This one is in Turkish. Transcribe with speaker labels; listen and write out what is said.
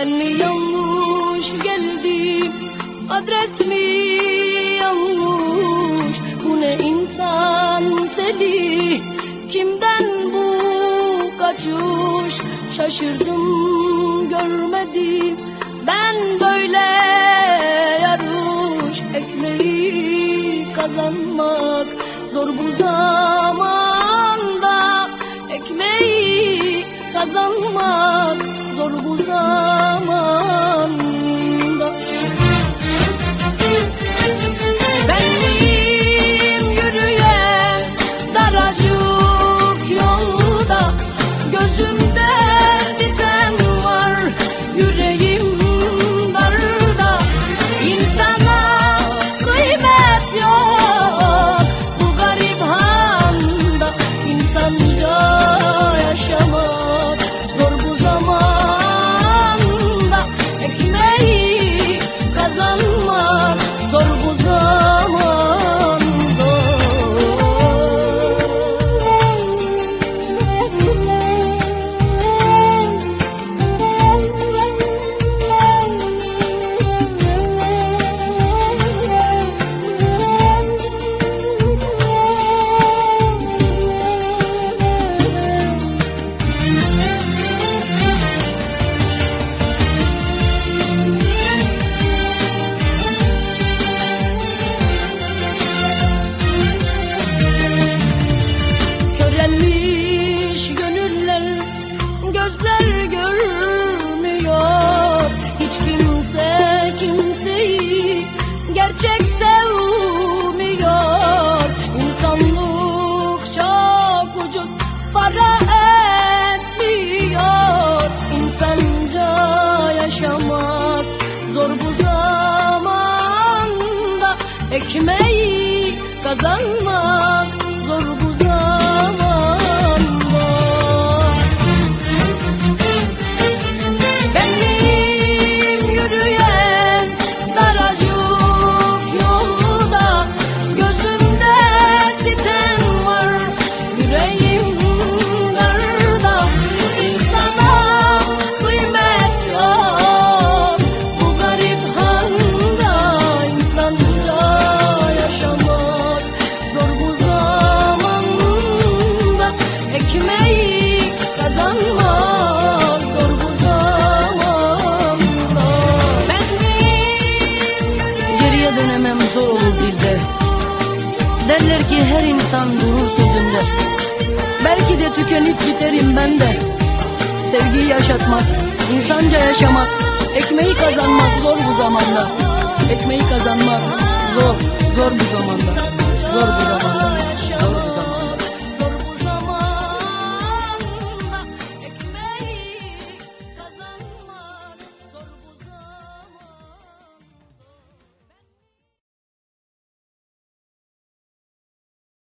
Speaker 1: Ben mi yanlış geldim Adres mi yanlış Bu ne insan seli? Kimden bu kaçış? Şaşırdım görmedim. Ben böyle yarış Ekmeği kazanmak Zor bu zamanda. Ekmeği kazanmak Zor bu zamanda para etmiyor. İnsanca yaşamak zor bu zamanda. Ekmeği kazanmak
Speaker 2: dilde Derler ki her insan durur sözünde. Belki de tükenip giderim ben de. Sevgiyi yaşatmak, insanca yaşamak Ekmeği kazanmak zor bu zamanda. Ekmeği kazanmak zor, zor bu zamanda. Zor bu zamanda